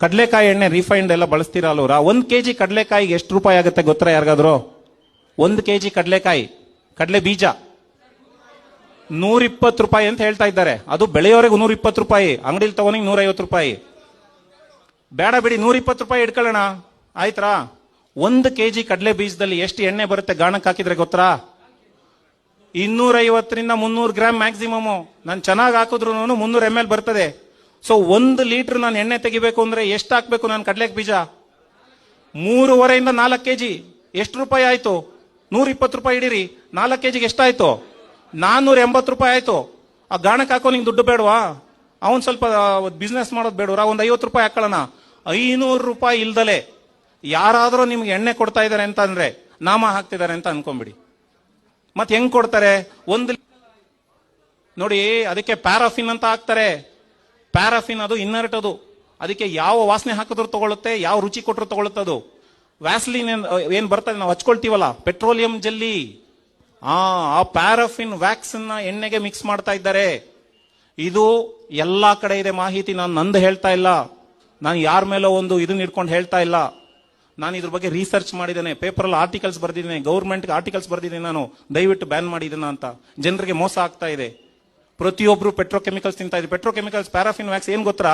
ಕಡಲೆಕಾಯಿ ಎಣ್ಣೆ ರಿಫೈನ್ಡ್ ಎಲ್ಲ ಬಳಸ್ತೀರಲ್ವರ ಒಂದು ಕೆ ಜಿ ಕಡಲೆಕಾಯಿಗೆ ಎಷ್ಟು ರೂಪಾಯಿ ಆಗುತ್ತೆ ಗೊತ್ತಾ ಯಾರಿಗಾದ್ರು? ಒಂದು ಕೆ ಜಿ ಕಡಲೆಕಾಯಿ, ಕಡಲೆ ಬೀಜ. ನೂರ ಇಪ್ಪತ್ತು ರೂಪಾಯಿ ಅಂತ ಹೇಳ್ತಾ ಇದ್ದಾರೆ. ಅದು ಬೆಳೆಯೋರಿಗೆ ನೂರಿಪ್ಪತ್ತು ರೂಪಾಯಿ, ಅಂಗಡಿಲಿ ತಗೊಂಡಿಗೆ ನೂರೈವತ್ತು ರೂಪಾಯಿ. ಬೇಡ ಬಿಡಿ ನೂರ ಇಪ್ಪತ್ತು ರೂಪಾಯಿ ಇಟ್ಕೊಳ್ಳೋಣ. ಆಯ್ತಾ ಒಂದು ಕೆ ಜಿ ಕಡಲೆ ಬೀಜದಲ್ಲಿ ಎಷ್ಟು ಎಣ್ಣೆ ಬರುತ್ತೆ ಗಾಣಕ್ಕೆ ಹಾಕಿದ್ರೆ ಗೊತ್ತಾ? ಇನ್ನೂರೈವತ್ತರಿಂದ ಮುನ್ನೂರು ಗ್ರಾಮ್ ಮ್ಯಾಕ್ಸಿಮಮ್ ನಾನು ಚೆನ್ನಾಗಿ ಹಾಕಿದ್ರು ಮುನ್ನೂರು ಎಂ ಎಲ್ ಬರ್ತದೆ. ಸೊ ಒಂದು ಲೀಟರ್ ನಾನು ಎಣ್ಣೆ ತೆಗಿಬೇಕು ಅಂದ್ರೆ ಎಷ್ಟು ಹಾಕ್ಬೇಕು ನಾನು ಕಡಲೆಗೆ ಬೀಜ? ಮೂರುವರೆಯಿಂದ ನಾಲ್ಕು ಕೆಜಿ. ಎಷ್ಟು ರೂಪಾಯಿ ಆಯ್ತು? ನೂರ ಇಪ್ಪತ್ತು ರೂಪಾಯಿ ಇಡೀರಿ ನಾಲ್ಕು ಕೆಜಿಗೆ ಎಷ್ಟಾಯ್ತು? ನಾನ್ನೂರ ಎಂಬತ್ತು ರೂಪಾಯಿ ಆಯ್ತು. ಆ ಗಾಣಕ್ಕೆ ಹಾಕೋ ನಿಂಗೆ ದುಡ್ಡು ಬೇಡವಾ? ಅವನು ಸ್ವಲ್ಪ ಬಿಸ್ನೆಸ್ ಮಾಡೋದು ಬೇಡವ್ರ ಒಂದು ಐವತ್ತು ರೂಪಾಯಿ ಹಾಕೊಳ್ಳೋಣ ಐನೂರು ರೂಪಾಯಿ ಇಲ್ದಲೆ ಯಾರಾದರೂ ನಿಮ್ಗೆ ಎಣ್ಣೆ ಕೊಡ್ತಾ ಇದ್ದಾರೆ ಅಂತ ಅಂದ್ರೆ ನಾಮ ಹಾಕ್ತಿದ್ದಾರೆ ಅಂತ ಅನ್ಕೊಂಬಿಡಿ. ಮತ್ತೆ ಹೆಂಗ್ ಕೊಡ್ತಾರೆ? ಒಂದು ನೋಡಿ, ಅದಕ್ಕೆ ಪ್ಯಾರಾಫಿನ್ ಅಂತ ಹಾಕ್ತಾರೆ. ಪ್ಯಾರಾಫಿನ್ ಅದು ಇನ್ನರ್ಟ್ ಅದು ಅದಕ್ಕೆ ಯಾವ ವಾಸನೆ ಹಾಕಿದ್ರು ತಗೊಳುತ್ತೆ, ಯಾವ ರುಚಿ ಕೊಟ್ಟರು ತಗೊಳುತ್ತೆ ಅದು ವ್ಯಾಸ್ಲಿನ್ ಏನ್ ಬರ್ತದೆ ನಾವು ಹಚ್ಕೊಳ್ತೀವಲ್ಲ, ಪೆಟ್ರೋಲಿಯಂ ಜೆಲ್ಲಿ. ಆ ಆ ಪ್ಯಾರಾಫಿನ್ ವ್ಯಾಕ್ಸ್ನ ಎಣ್ಣೆಗೆ ಮಿಕ್ಸ್ ಮಾಡ್ತಾ ಇದ್ದಾರೆ. ಇದು ಎಲ್ಲಾ ಕಡೆ ಇದೆ ಮಾಹಿತಿ, ನಾನು ನಂದು ಹೇಳ್ತಾ ಇಲ್ಲ. ನಾನು ಯಾರ ಮೇಲೋ ಒಂದು ಇದನ್ನ ಇಟ್ಕೊಂಡು ಹೇಳ್ತಾ ಇಲ್ಲ. ನಾನು ಇದ್ರ ಬಗ್ಗೆ ರಿಸರ್ಚ್ ಮಾಡಿದ್ದೇನೆ ಪೇಪರಲ್ಲಿ ಆರ್ಟಿಕಲ್ಸ್ ಬರ್ದಿದ್ದೇನೆ ಗೌರ್ಮೆಂಟ್ಗೆ ಆರ್ಟಿಕಲ್ಸ್ ಬರ್ದಿದ್ದೇನೆ ನಾನು. ದಯವಿಟ್ಟು ಬ್ಯಾನ್ ಮಾಡಿದ್ದೇನೆ ಅಂತ. ಜನರಿಗೆ ಮೋಸ ಆಗ್ತಾ ಇದೆ. ಪ್ರತಿಯೊಬ್ರು ಪೆಟ್ರೋಕೆಮಿಕಲ್ಸ್ ತಿಂತಾ ಇದ್ರು ಪೆಟ್ರೋಕೆಮಿಕಲ್ಸ್ ಪ್ಯಾರಾಫಿನ್ ವ್ಯಾಕ್ಸ್ ಏನ್ ಗೊತ್ತಾ?